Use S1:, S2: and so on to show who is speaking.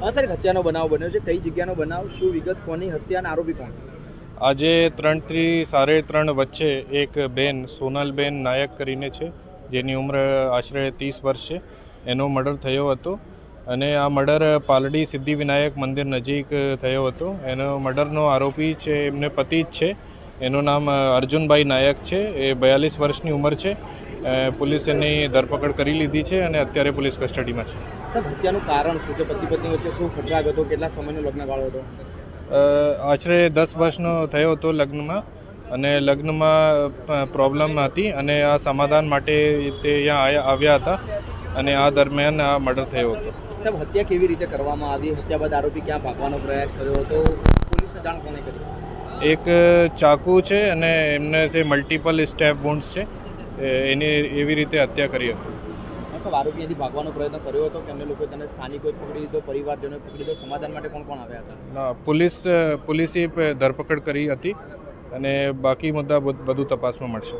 S1: હા સર હત્યાનો બનાવ બન્યો છે, કઈ જગ્યાનો બનાવ, શું વિગત, કોની હત્યાના આરોપી કોણ?
S2: આજે ત્રણથી સાડે ત્રણ વચ્ચે એક બેન, સોનલબેન નાયક કરીને છે, જેની ઉંમર આશરે ત્રીસ વર્ષ છે, એનો મર્ડર થયો હતો. અને આ મર્ડર પાલડી સિદ્ધિવિનાયક મંદિર નજીક થયો હતો. એનો મર્ડરનો આરોપી છે, એમને પતિ જ છે. એનું નામ અર્જુનભાઈ નાયક છે. એ બયાલીસ વર્ષની ઉંમર છે. પોલીસ એની ધરપકડ કરી લીધી છે અને અત્યારે પોલીસ કસ્ટડીમાં છે.
S1: સર હત્યાનું કારણ શું છે? પતિ પત્ની વચ્ચે શું ખટરાગ હતો? કેટલા સમયનો લગ્નગાળો હતો?
S2: આશરે દસ વર્ષનો થયો હતો લગ્નમાં અને લગ્નમાં પ્રોબ્લેમ હતી અને આ સમાધાન માટે તે અહીંયા આવ્યા હતા અને આ દરમિયાન આ મર્ડર થયો હતો.
S1: સાહેબ હત્યા કેવી રીતે કરવામાં આવી? હત્યા બાદ આરોપી ક્યાં ભાગવાનો પ્રયાસ કર્યો હતો? પોલીસને જાણ કોને કરી?
S2: એક ચાકુ છે અને એમને જે મલ્ટિપલ સ્ટેપ વુન્ડ્સ છે એની એવી રીતે હત્યા કરી હતી.
S1: હા સાહેબ આરોપી ભાગવાનો પ્રયત્ન કર્યો હતો કે એમને લોકોએ તેને સ્થાનિકોએ પકડી લીધો પરિવારજનોએ પકડી લીધો સમાધાન માટે કોણ કોણ આવ્યા હતા?
S2: ના, પોલીસ પોલીસે ધરપકડ કરી હતી અને બાકી મુદ્દા વધુ તપાસમાં મળશે.